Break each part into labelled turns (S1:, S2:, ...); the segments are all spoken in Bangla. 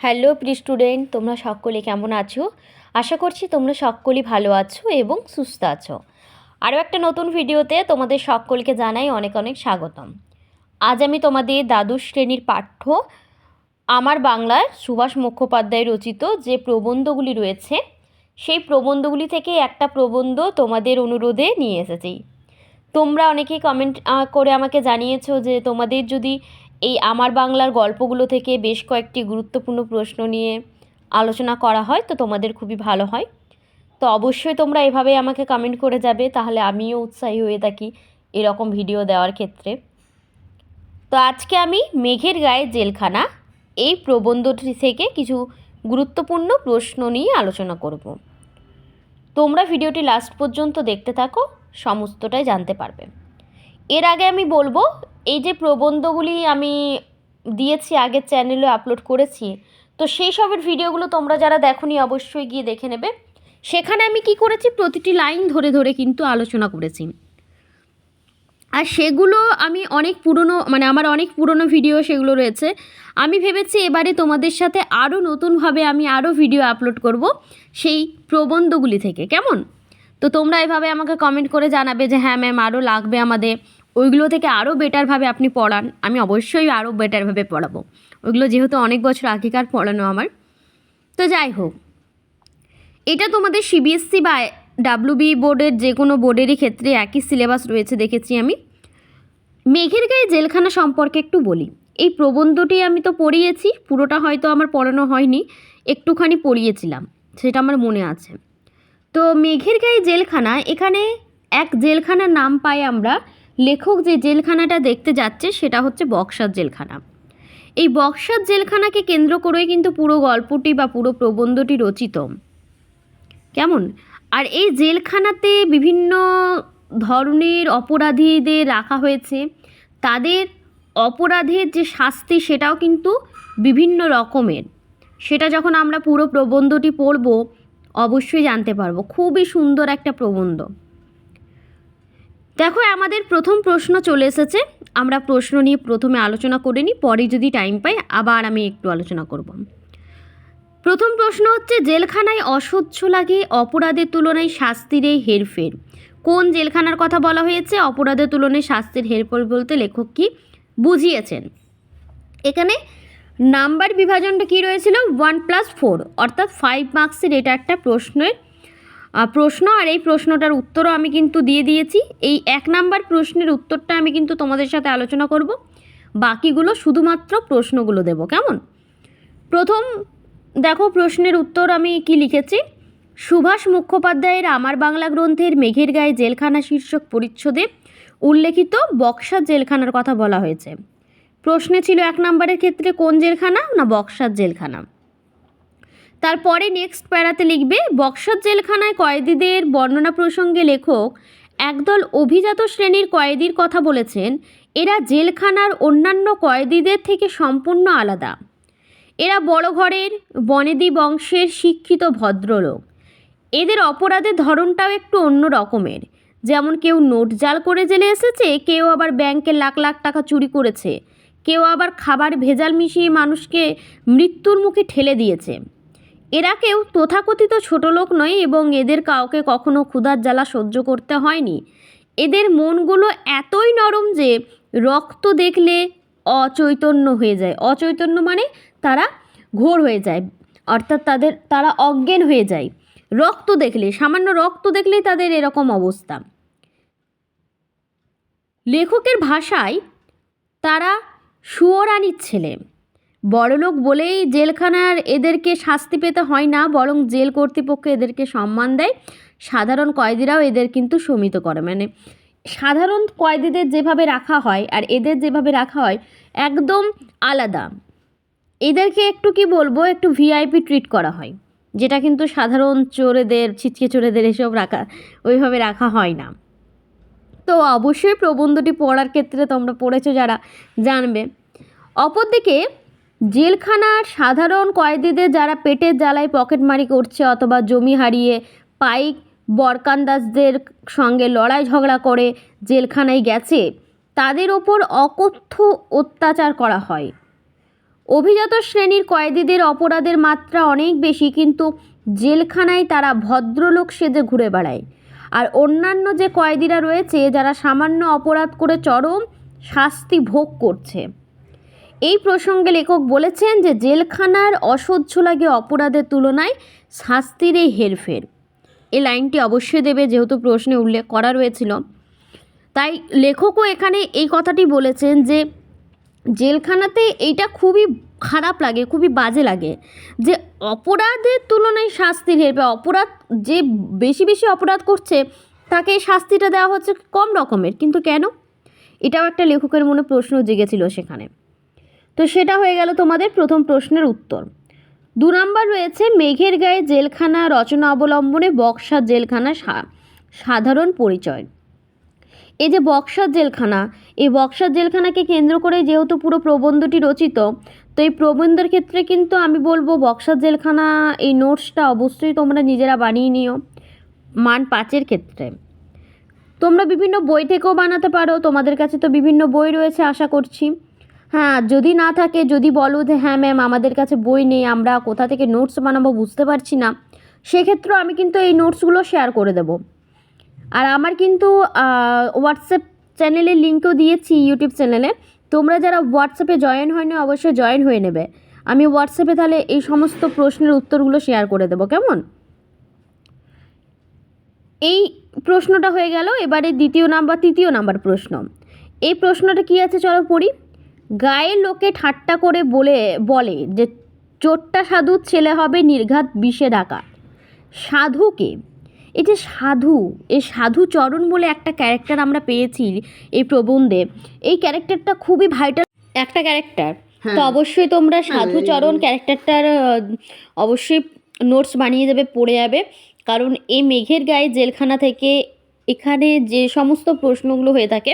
S1: হ্যালো প্রি স্টুডেন্ট তোমরা সকলে কেমন আছো? আশা করছি তোমরা সকলেই ভালো আছো এবং সুস্থ আছো। আরও একটা নতুন ভিডিওতে তোমাদের সকলকে জানাই অনেক অনেক স্বাগতম। আজ আমি তোমাদের দ্বাদশ শ্রেণির পাঠ্য আমার বাংলার সুভাষ মুখোপাধ্যায় রচিত যে প্রবন্ধগুলি রয়েছে, সেই প্রবন্ধগুলি থেকে একটা প্রবন্ধ তোমাদের অনুরোধে নিয়ে এসেছি। তোমরা অনেকেই কমেন্ট করে আমাকে জানিয়েছো যে তোমাদের যদি এই আমার বাংলার গল্পগুলো থেকে বেশ কয়েকটি গুরুত্বপূর্ণ প্রশ্ন নিয়ে আলোচনা করা হয়, তো তোমাদের খুবই ভালো হয়। তো অবশ্যই তোমরা এভাবে আমাকে কমেন্ট করে যাবে, তাহলে আমিও উৎসাহী হয়ে থাকি এরকম ভিডিও দেওয়ার ক্ষেত্রে। তো আজকে আমি মেঘের গায়ে জেলখানা, এই প্রবন্ধটি থেকে কিছু গুরুত্বপূর্ণ প্রশ্ন নিয়ে আলোচনা করব। তোমরা ভিডিওটি লাস্ট পর্যন্ত দেখতে থাকো, সমস্তটাই জানতে পারবে। এর আগে আমি বলব এই যে প্রবন্ধগুলি আমি দিয়েছি, আগের চ্যানেলে আপলোড করেছি, তো সেই সবের ভিডিওগুলো তোমরা যারা দেখোনি অবশ্যই গিয়ে দেখে নেবে। সেখানে আমি কি করেছি? প্রতিটি লাইন ধরে ধরে কিন্তু আলোচনা করেছি। আর সেগুলো আমি অনেক পুরনো মানে আমার অনেক পুরনো ভিডিও সেগুলো রয়েছে। আমি ভেবেছি এবারে তোমাদের সাথে আরও নতুনভাবে আমি আরও ভিডিও আপলোড করব সেই প্রবন্ধগুলি থেকে। কেমন? তো তোমরা এভাবে আমাকে কমেন্ট করে জানাবে যে হ্যাঁ ম্যাম আরও লাগবে আমাদের ওইগুলো থেকে আরও বেটারভাবে আপনি পড়ান। আমি অবশ্যই আরও বেটারভাবে পড়াবো। ওইগুলো যেহেতু অনেক বছর আগেকার পড়ানো আমার। তো যাই হোক, এটা তোমাদের সিবিএসসি বা ডাব্লিউবি বোর্ডের যে কোনো বোর্ডেরই ক্ষেত্রে একই সিলেবাস রয়েছে, দেখেছি আমি। মেঘের গায়ে জেলখানা সম্পর্কে একটু বলি। এই প্রবন্ধটি আমি তো পড়িয়েছি, পুরোটা হয়তো আমার পড়ানো হয়নি, একটুখানি পড়িয়েছিলাম, সেটা আমার মনে আছে। তো মেঘের গায়ে জেলখানা, এখানে এক জেলখানার নাম পাই আমরা লেখক যে জেলখানাটা দেখতে যাচ্ছে সেটা হচ্ছে বক্সার জেলখানা। এই বক্সার জেলখানাকে কেন্দ্র করেই কিন্তু পুরো গল্পটি বা পুরো প্রবন্ধটি রচিত। কেমন? আর এই জেলখানাতে বিভিন্ন ধরনের অপরাধীদের রাখা হয়েছে। তাদের অপরাধের যে শাস্তি সেটাও কিন্তু বিভিন্ন রকমের। সেটা যখন আমরা পুরো প্রবন্ধটি পড়ব, অবশ্যই জানতে পারব। খুবই সুন্দর একটা প্রবন্ধ। দেখো, আমাদের প্রথম প্রশ্ন চলে এসেছে। আমরা প্রশ্ন নিয়ে প্রথমে আলোচনা করে নিই, পরে যদি টাইম পাই, আবার আমি একটু আলোচনা করব। প্রথম প্রশ্ন হচ্ছে, জেলখানায় অসহ্য লাগে অপরাধের তুলনায় শাস্তির এই হেরফের। কোন জেলখানার কথা বলা হয়েছে? অপরাধের তুলনায় শাস্তির হেরফের বলতে লেখক কি বুঝিয়েছেন? এখানে নাম্বার বিভাজনটা কী রয়েছিল? ওয়ান প্লাস ফোর অর্থাৎ ফাইভ মার্কসের এটা একটা প্রশ্নের প্রশ্ন আর এই প্রশ্নটার উত্তরও আমি কিন্তু দিয়ে দিয়েছি। এই এক নাম্বার প্রশ্নের উত্তরটা আমি কিন্তু তোমাদের সাথে আলোচনা করব। বাকিগুলো শুধুমাত্র প্রশ্নগুলো দেব, কেমন? প্রথম, দেখো প্রশ্নের উত্তর আমি কি লিখেছি? সুভাষ মুখোপাধ্যায়ের আমার বাংলা গ্রন্থের মেঘের গায়ে জেলখানা শীর্ষক পরিচ্ছদে উল্লেখিত বক্সার জেলখানার কথা বলা হয়েছে। প্রশ্নে ছিল এক নম্বরের ক্ষেত্রে কোন জেলখানা? না, বক্সার জেলখানা। তারপরে নেক্সট প্যারাতে লিখবে, বক্সার জেলখানায় কয়েদিদের বর্ণনা প্রসঙ্গে লেখক একদল অভিজাত শ্রেণির কয়েদির কথা বলেছেন, এরা জেলখানার অন্যান্য কয়েদিদের থেকে সম্পূর্ণ আলাদা। এরা বড় ঘরের, বনেদি বংশের শিক্ষিত ভদ্রলোক। এদের অপরাধের ধরনটাও একটু অন্য রকমের। যেমন কেউ নোট জাল করে জেলে এসেছে, কেউ আবার ব্যাংকে লাখ লাখ টাকা চুরি করেছে। কেউ আবার খাবার ভেজাল মিশিয়ে মানুষকে মৃত্যুর মুখে ঠেলে দিয়েছে। এরা কেউ তথাকথিত ছোট লোক নয় এবং এদের কাউকে কখনো ক্ষুধার জ্বালা সহ্য করতে হয়নি। এদের মনগুলো এতই নরম যে রক্ত দেখলে অচৈতন্য হয়ে যায়। অচৈতন্য মানে তারা ঘোর হয়ে যায়, অর্থাৎ তাদের, তারা অজ্ঞান হয়ে যায়। রক্ত দেখলে, সামান্য রক্ত দেখলেই তাদের এরকম অবস্থা। লেখকের ভাষায় তারা সুয়রানির ছেলে। বড়লোক বলেই জেলখানার এদেরকে শাস্তি পেতে হয় না, বরং জেল কর্তৃপক্ষ এদেরকে সম্মান দেয়। সাধারণ কয়েদিরাও এদের কিন্তু সমিত করে। মানে সাধারণ কয়েদিদের যেভাবে রাখা হয় আর এদের যেভাবে রাখা হয় একদম আলাদা। এদেরকে একটু কি বলব, একটু ভিআইপি ট্রিট করা হয়, যেটা কিন্তু সাধারণ চোরেদের ছিচকে চোরেদের এসব রাখা, ওইভাবে রাখা হয় না। তো অবশ্যই প্রবন্ধটি পড়ার ক্ষেত্রে তোমরা পড়েছো যারা, জানবে। অপরদিকে জেলখানার সাধারণ কয়েদিদের যারা পেটের জ্বালায় পকেটমারি করছে অথবা জমি হারিয়ে পাইক বরকান্দাজদের সঙ্গে লড়াই ঝগড়া করে জেলখানায় গেছে, তাদের ওপর অকথ্য অত্যাচার করা হয়। অভিজাত শ্রেণির কয়েদিদের অপরাধের মাত্রা অনেক বেশি, কিন্তু জেলখানায় তারা ভদ্রলোক সেজে ঘুরে বেড়ায়। আর অন্যান্য যে কয়েদিরা রয়েছে, যারা সামান্য অপরাধ করে চরম শাস্তি ভোগ করছে। এই প্রসঙ্গে লেখক বলেছেন যে জেলখানার অসহ্য লাগে অপরাধের তুলনায় শাস্তির এই হেরফের। এই লাইনটি অবশ্যই দেবে যেহেতু প্রশ্নে উল্লেখ করা রয়েছিল। তাই লেখকও এখানে এই কথাটি বলেছেন যে জেলখানাতে এইটা খুবই খারাপ লাগে, খুবই বাজে লাগে যে অপরাধের তুলনায় শাস্তির হেরবে অপরাধ যে বেশি বেশি অপরাধ করছে তাকে শাস্তিটা দেওয়া হচ্ছে কম রকমের। কিন্তু কেন? এটাও একটা লেখকের মনে প্রশ্ন জেগেছিল সেখানে। তো সেটা হয়ে গেল তোমাদের প্রথম প্রশ্নের উত্তর। দু নম্বর রয়েছে, মেঘের গায়ে জেলখানা রচনা অবলম্বনে বক্সা জেলখানা সাধারণ পরিচয়। এই যে বক্সার জেলখানা, এই বক্সার জেলখানাকে কেন্দ্র করে যেহেতু পুরো প্রবন্ধটি রচিত, তো এই প্রবন্ধের ক্ষেত্রে কিন্তু আমি বলব বক্সার জেলখানা, এই নোটসটা অবশ্যই তোমরা নিজেরা বানিয়ে নিও, মান পাঁচের ক্ষেত্রে। তোমরা বিভিন্ন বই থেকেও বানাতে পারো, তোমাদের কাছে তো বিভিন্ন বই রয়েছে, আশা করছি। হ্যাঁ যদি না থাকে, যদি বলো যে হ্যাঁ ম্যাম আমাদের কাছে বই নেই, আমরা কোথা থেকে নোটস বানাবো বুঝতে পারছি না, সেক্ষেত্রেও আমি কিন্তু এই নোটসগুলো শেয়ার করে দেবো। আর আমার কিন্তু হোয়াটসঅ্যাপ চ্যানেলের লিঙ্কও দিয়েছি ইউটিউব চ্যানেলে তোমরা যারা হোয়াটসঅ্যাপে জয়েন হয়নি, অবশ্যই জয়েন হয়ে নেবে। আমি হোয়াটসঅ্যাপে তাহলে এই সমস্ত প্রশ্নের উত্তরগুলো শেয়ার করে দেবো, কেমন? এই প্রশ্নটা হয়ে গেল, এবারে দ্বিতীয় নাম্বার, তৃতীয় নাম্বার প্রশ্ন। এই প্রশ্নটা কি আছে, চলো পড়ি। গায়ের লোকে ঠাট্টা করে বলে বলে যে চোট্টা সাধু ছেলে হবে নির্ঘাত বিষে ডাকা। সাধুকে? এই যে সাধু এই সাধু চরণ বলে একটা ক্যারেক্টার আমরা পেয়েছি এই প্রবন্ধে। এই ক্যারেক্টারটা খুবই ভাইটাল একটা ক্যারেক্টার। তো অবশ্যই তোমরা সাধুচরণ ক্যারেক্টারটার অবশ্যই নোটস বানিয়ে দেবে পড়ে যাবে। কারণ এই মেঘের গায়ে জেলখানা থেকে এখানে যে সমস্ত প্রশ্নগুলো হয়ে থাকে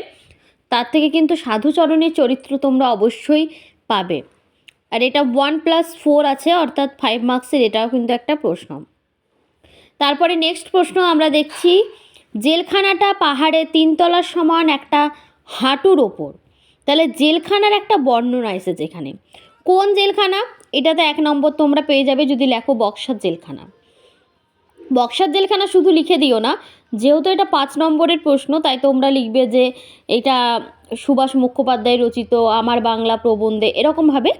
S1: তার থেকে কিন্তু সাধুচরণের চরিত্র তোমরা অবশ্যই পাবে। আর এটা ওয়ান প্লাস ফোর আছে, অর্থাৎ ফাইভ মার্কসের এটাও কিন্তু একটা প্রশ্ন। তারপরে নেক্সট প্রশ্ন আমরা দেখছি, জেলখানাটা পাহাড়ে তিনতলার সমান একটা হাঁটুর ওপর। তাহলে জেলখানার একটা বর্ণনা এসেছে এখানে কোন জেলখানা? এটাতে এক নম্বর তোমরা পেয়ে যাবে যদি লেখো বক্সার জেলখানা। বক্সার জেলখানা শুধু লিখে দিও না, যেহেতু এটা পাঁচ নম্বরের প্রশ্ন, তাই তোমরা লিখবে যে এটা সুভাষ মুখোপাধ্যায় রচিত, আমার বাংলা প্রবন্ধে, এরকমভাবে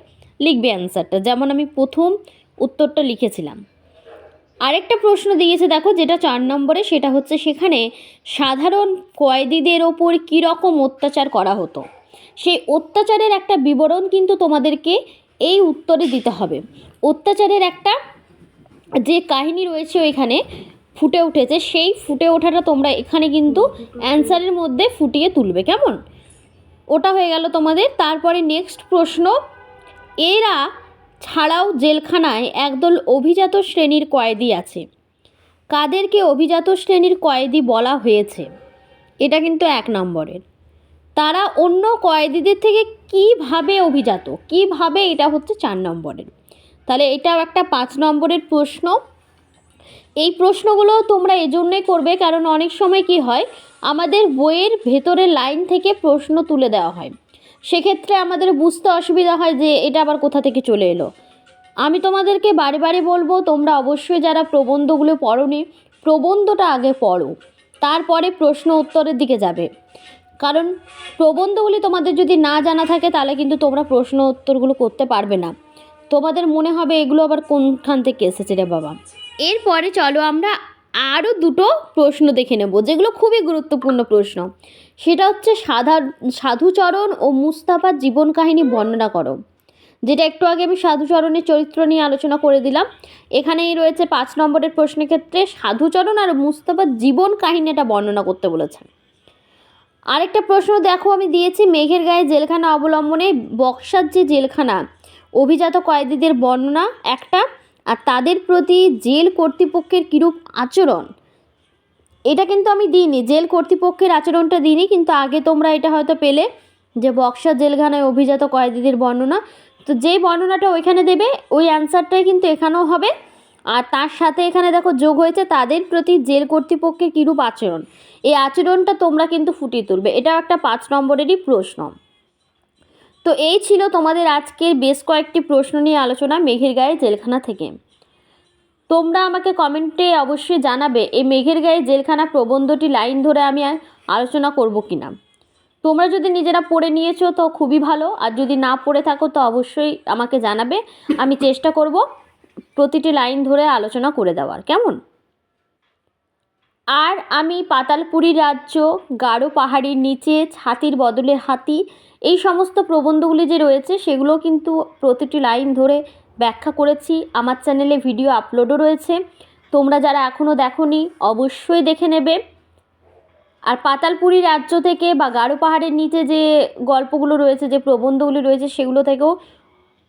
S1: লিখবে অ্যান্সারটা। যেমন আমি প্রথম উত্তরটা লিখেছিলাম। আরেকটা প্রশ্ন দিয়েছে, দেখো, যেটা চার নম্বরে, সেটা হচ্ছে সেখানে সাধারণ কয়েদিদের ওপর কী রকম অত্যাচার করা হতো? সেই অত্যাচারের একটা বিবরণ কিন্তু তোমাদেরকে এই উত্তরে দিতে হবে। অত্যাচারের একটা যে কাহিনী রয়েছে ওইখানে ফুটে উঠেছে, সেই ফুটে ওঠাটা তোমরা এখানে কিন্তু অ্যান্সারের মধ্যে ফুটিয়ে তুলবে, কেমন? ওটা হয়ে গেল তোমাদের। তারপরে নেক্সট প্রশ্ন, এরা ছাড়াও জেলখানায় একদল অভিজাত শ্রেণির কয়েদি আছে। কাদেরকে অভিজাত শ্রেণির কয়েদি বলা হয়েছে? এটা কিন্তু এক নম্বরের। তারা অন্য কয়েদিদের থেকে কীভাবে অভিজাত? কীভাবে এটা হচ্ছে চার নম্বরের? তাহলে এটাও একটা পাঁচ নম্বরের প্রশ্ন। এই প্রশ্নগুলো তোমরা এজন্যই করবে, কারণ অনেক সময় কি হয়, আমাদের বইয়ের ভেতরের লাইন থেকে প্রশ্ন তুলে দেওয়া হয়। সেক্ষেত্রে আমাদের বুঝতে অসুবিধা হয় যে এটা আবার কোথা থেকে চলে এলো। আমি তোমাদেরকে বারে বারে বলব, তোমরা অবশ্যই যারা প্রবন্ধগুলো পড়োনি, প্রবন্ধটা আগে পড়ো, তারপরে প্রশ্ন উত্তরের দিকে যাবে। কারণ প্রবন্ধগুলি তোমাদের যদি না জানা থাকে, তাহলে কিন্তু তোমরা প্রশ্ন উত্তরগুলো করতে পারবে না। তোমাদের মনে হবে এগুলো আবার কোনখান থেকে এসেছে রে বাবা? এরপরে চলো আমরা আরও দুটো প্রশ্ন দেখে নেব, যেগুলো খুবই গুরুত্বপূর্ণ প্রশ্ন। সেটা হচ্ছে সাধা সাধুচরণ ও মুস্তাফার জীবন কাহিনী বর্ণনা করো। যেটা একটু আগে আমি সাধুচরণের চরিত্র নিয়ে আলোচনা করে দিলাম। এখানেই রয়েছে পাঁচ নম্বরের প্রশ্নের ক্ষেত্রে সাধুচরণ আর মুস্তাফার জীবন কাহিনীটা বর্ণনা করতে বলেছেন। আরেকটা প্রশ্ন দেখো, আমি দিয়েছি, মেঘের গায়ে জেলখানা অবলম্বনে বক্সার যে জেলখানা অভিজাত কয়েদিদের বর্ণনা একটা আর তাদের প্রতি জেল কর্তৃপক্ষের কীরূপ আচরণ? এটা কিন্তু আমি দিইনি, জেল কর্তৃপক্ষের আচরণটা দিইনি, কিন্তু আগে তোমরা এটা হয়তো পেলে যে বক্সার জেলখানায় অভিজাত কয়েদিদের বর্ণনা। তো যেই বর্ণনাটা ওইখানে দেবে, ওই অ্যান্সারটাই কিন্তু এখানেও হবে। আর তার সাথে এখানে দেখো যোগ হয়েছে তাদের প্রতি জেল কর্তৃপক্ষের কীরূপ আচরণ। এই আচরণটা তোমরা কিন্তু ফুটিয়ে তুলবে। এটাও একটা পাঁচ নম্বরেরই প্রশ্ন। তো এই ছিল তোমাদের আজকের বেশ কয়েকটি প্রশ্ন নিয়ে আলোচনা মেঘের গায়ে জেলখানা থেকে। তোমরা আমাকে কমেন্টে অবশ্যই জানাবে এই মেঘের গায়ে জেলখানা প্রবন্ধটি লাইন ধরে আমি আলোচনা করব কি না তোমরা যদি নিজেরা পড়ে নিয়েছো তো খুবই ভালো, আর যদি না পড়ে থাকো তো অবশ্যই আমাকে জানাবে, আমি চেষ্টা করব প্রতিটি লাইন ধরে আলোচনা করে দেওয়ার, কেমন? আর আমি পাতালপুরি রাজ্য গাঢ় পাহাড়ির নিচে হাতির বদলে হাতি এই সমস্ত প্রবন্ধগুলি যে রয়েছে সেগুলো কিন্তু প্রতিটি লাইন ধরে ব্যাখ্যা করেছি। আমার চ্যানেলে ভিডিও আপলোডও রয়েছে। তোমরা যারা এখনও দেখোনি, অবশ্যই দেখে নেবে। আর পাতালপুরি রাজ্য থেকে বা গাঢ় পাহাড়ের নিচে যে গল্পগুলো রয়েছে, যে প্রবন্ধগুলি রয়েছে, সেগুলো থেকেও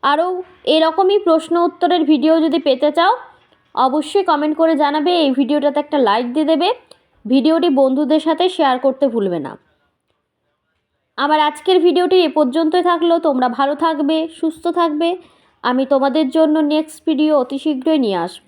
S1: আরও এরকমই প্রশ্ন উত্তরের ভিডিও যদি পেতে চাও, অবশ্যই কমেন্ট করে জানাবে। এই ভিডিওটাতে একটা লাইক দিয়ে দেবে। ভিডিওটি বন্ধুদের সাথে শেয়ার করতে ভুলবে না। আমার আজকের ভিডিওটি এ পর্যন্তই থাকল। তোমরা ভালো থাকবে, সুস্থ থাকবে। আমি তোমাদের জন্য নেক্সট ভিডিও অতি শীঘ্রই নিয়ে আসব।